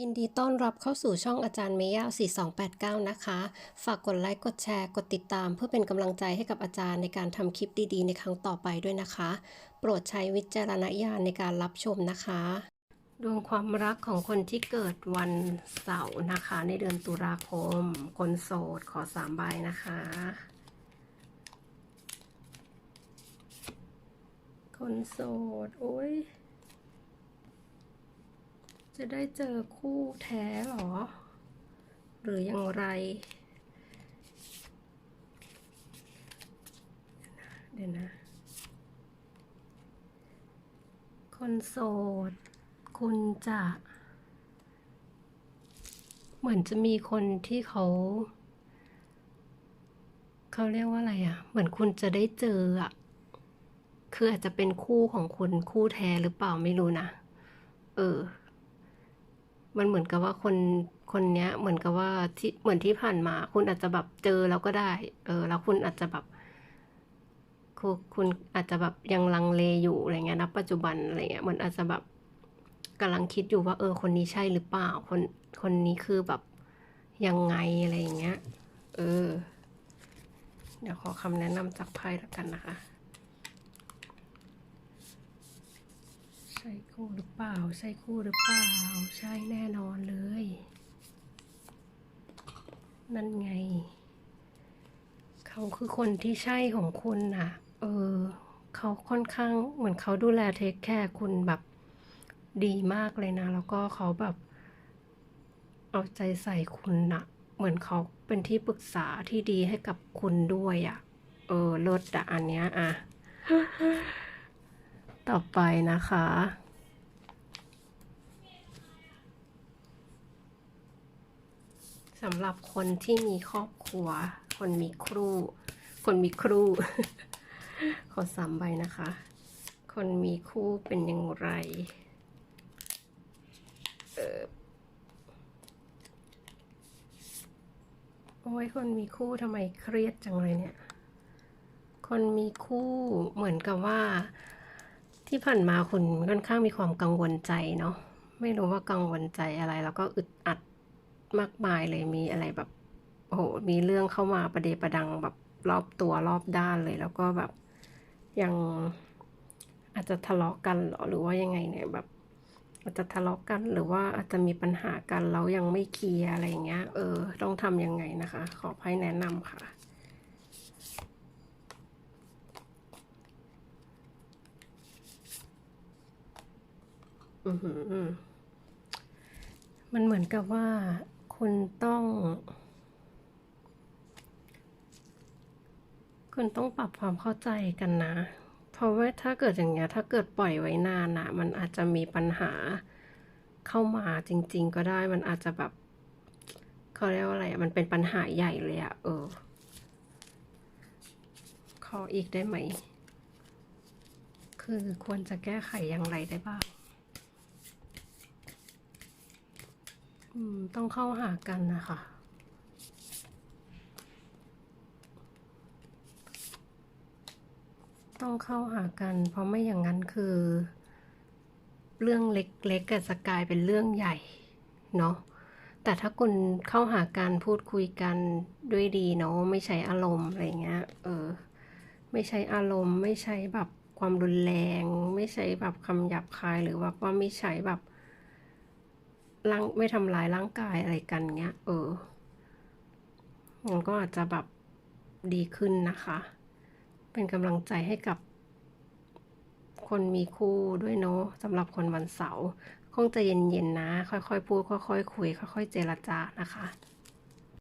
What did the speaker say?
ยินดีต้อนรับเข้าสู่ช่องอาจารย์เมย่า4289 นะคะ ฝากกดไลค์ กดแชร์ กดติดตาม เพื่อเป็นกำลังใจให้กับอาจารย์ในการทำคลิปดีๆ ในครั้งต่อไปด้วยนะคะ โปรดใช้วิจารณญาณในการรับชมนะคะ ดวงความรักของคนที่เกิดวันเสาร์นะคะ ในเดือนตุลาคม คนโสดขอสามใบนะคะ คนโสด โอ้ย จะได้เจอคู่แท้เหรอ หรืออย่างไร เดี๋ยวนะ คนโสด คุณจะ เหมือนจะมีคนที่เขาเขาเรียกว่าอะไรอะ่ะ เหมือนคุณจะได้เจออะ่ะ คืออาจจะเป็นคู่ของคุณคู่แท้หรือเปล่าไม่รู้นะ เออ มันเหมือนกับว่าคนคนเนี้ย เหมือนกับว่าที่เหมือนที่ผ่านมา คุณอาจจะแบบเจอแล้วก็ได้ เออ แล้วคุณอาจจะแบบคุณคุณอาจจะแบบยังลังเลอยู่อะไรเงี้ยณปัจจุบันอะไรเงี้ยมันอาจจะแบบกำลังคิดอยู่ว่า เออ คนนี้ใช่หรือเปล่า คนคนนี้คือแบบยังไงอะไรอย่างเงี้ย เออ เดี๋ยวขอคำแนะนำจากไพ่แล้วกันนะคะ ใช่คู่หรือเปล่า ใช่คู่หรือเปล่า ใช่แน่นอนเลย นั่นไง เขาคือคนที่ใช่ของคุณน่ะเออ เขาค่อนข้างเหมือนเขาดูแลเทคแคร์คุณแบบดีมากเลยนะ แล้วก็เขาแบบ เอาใจใส่คุณน่ะเหมือนเขาเป็นที่ปรึกษาที่ดีให้กับคุณด้วยอะ่ะ เออลดอะอันเนี้ยอะ ต่อไปนะคะสำหรับคนที่มีครอบครัว คนมีครูคนมีครู ขอสามใบนะคะ คนมีคู่เป็นอย่างไร เออโอ้ยคนมีคู่ทำไมเครียดจังเลยเนี่ย คนมีคู่เหมือนกับว่า ที่ผ่านมาคุณค่อนข้างมีความกังวลใจเนาะไม่รู้ว่ากังวลใจอะไรแล้วก็อึดอัดมากมายเลยมีอะไรแบบโอ้โหมีเรื่องเข้ามาประเดประดังแบบรอบตัวรอบด้านเลย แล้วก็แบบยังอาจจะทะเลาะกันหรอหรือว่ายังไงเนี่ยแบบอาจจะทะเลาะกันหรือว่าอาจจะมีปัญหากันแล้วยังไม่เคลียร์อะไรเงี้ย เออ ต้องทำยังไงนะคะ ขอให้แนะนำค่ะ อือหือ มันเหมือนกับว่าคุณต้อง คุณต้องปรับความเข้าใจกันนะ เพราะว่าถ้าเกิดอย่างเงี้ย ถ้าเกิดปล่อยไว้นานนะมันอาจจะมีปัญหาเข้ามาจริง ๆ ก็ได้ มันอาจจะแบบเขาเรียกว่าอะไรมันเป็นปัญหาใหญ่เลยอะเออ ขออีกได้ไหม คือควรจะแก้ไขอย่างไรได้บ้าง อืม ต้องเข้าหากันนะคะ ต้องเข้าหากัน เพราะไม่อย่างนั้นคือ เรื่องเล็กๆก็จะกลายเป็นเรื่องใหญ่ เนาะแต่ถ้าคุณเข้าหากันพูดคุยกันด้วยดีเนาะไม่ใช้อารมณ์อะไรเงี้ยเออ ไม่ใช้อารมณ์ ไม่ใช้แบบความรุนแรง ไม่ใช้แบบคำหยาบคายหรือว่าว่าไม่ใช้แบบ ร่างไม่ทำร้ายร่างกายอะไรกันเงี้ย เออ มันก็อาจจะแบบดีขึ้นนะคะ เป็นกำลังใจให้กับ คนมีคู่ด้วยเนาะสำหรับคนวันเสาร์คงจะเย็นๆนะ ค่อยๆพูด ค่อยๆคุย ค่อยๆเจรจานะคะ